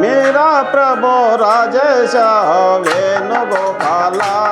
मेरा प्रभो राजेश वेणु गोपाला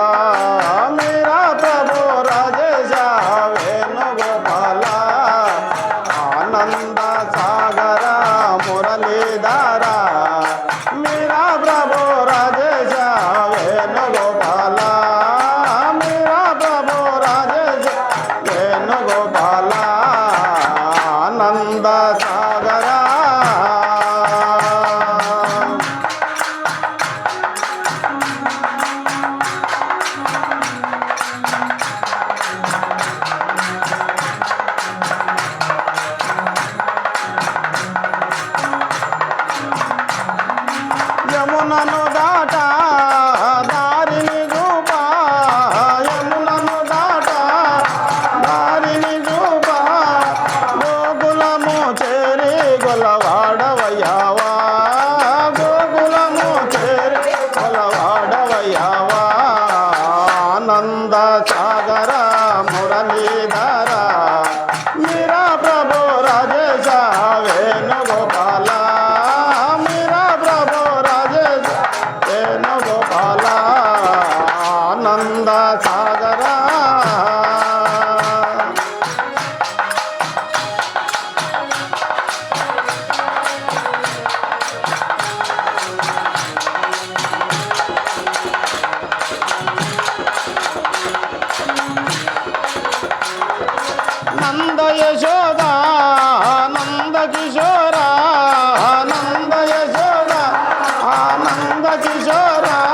যারা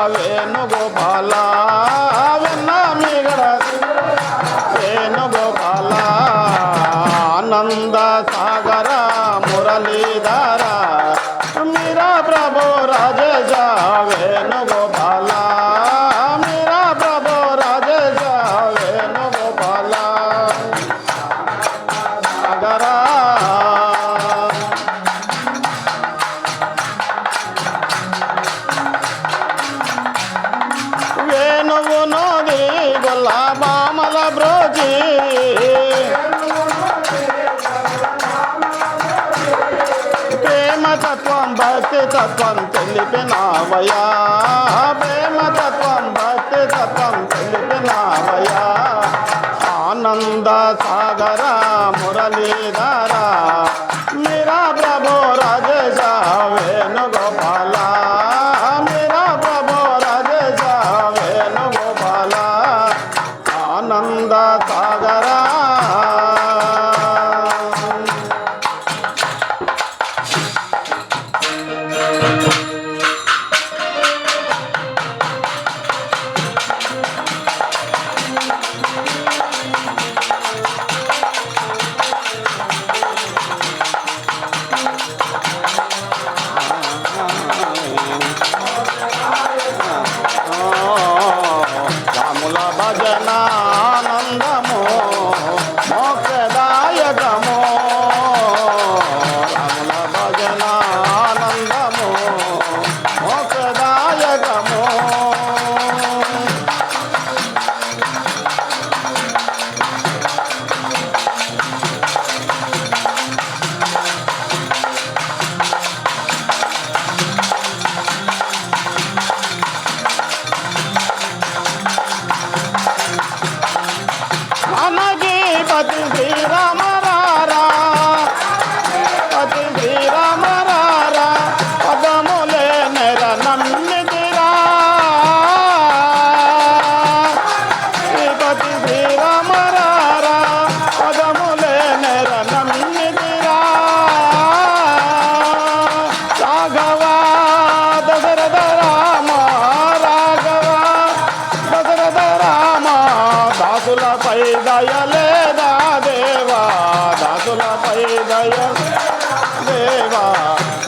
Uh, no go మోజీ ప్రేమతత్వం భక్తి తత్వం తెలిపినావయా ప్రేమతత్వం భక్తి తత్వం తెలిపినావయా ఆనంద సాగర మురళీధరా. दी दीवा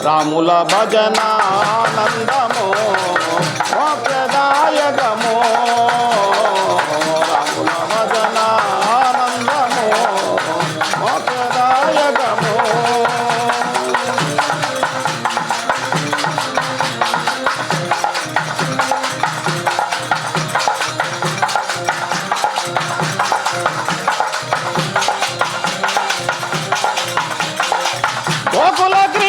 రాముల భజనానందము మోక్షదాయకము ¡Vámonos,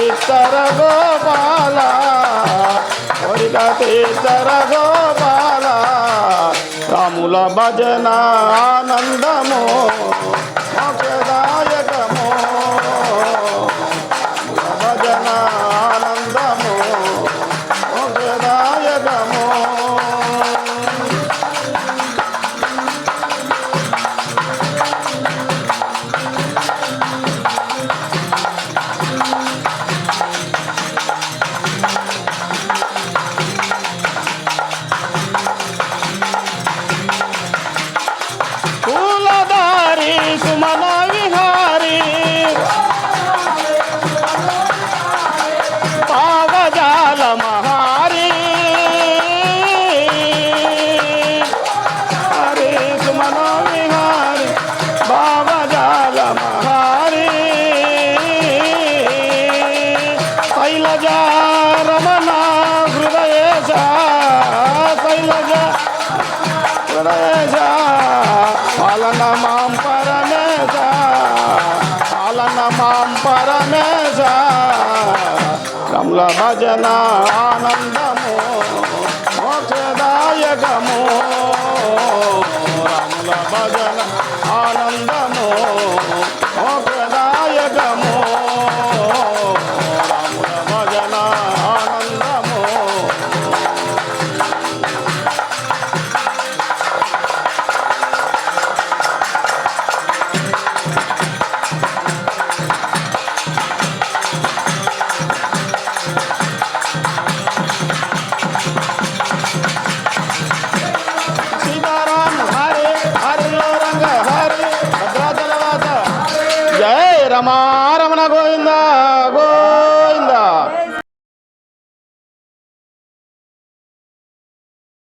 తీర్థర గోపాల హరిక తీర్థర గోపాల రాముల భజన ఆనందము పరమేశ పాలన మాం పరమేశ పాలన మాం పరమేశ కమల భజన ఆనంద రమా రమణ గోవిందా.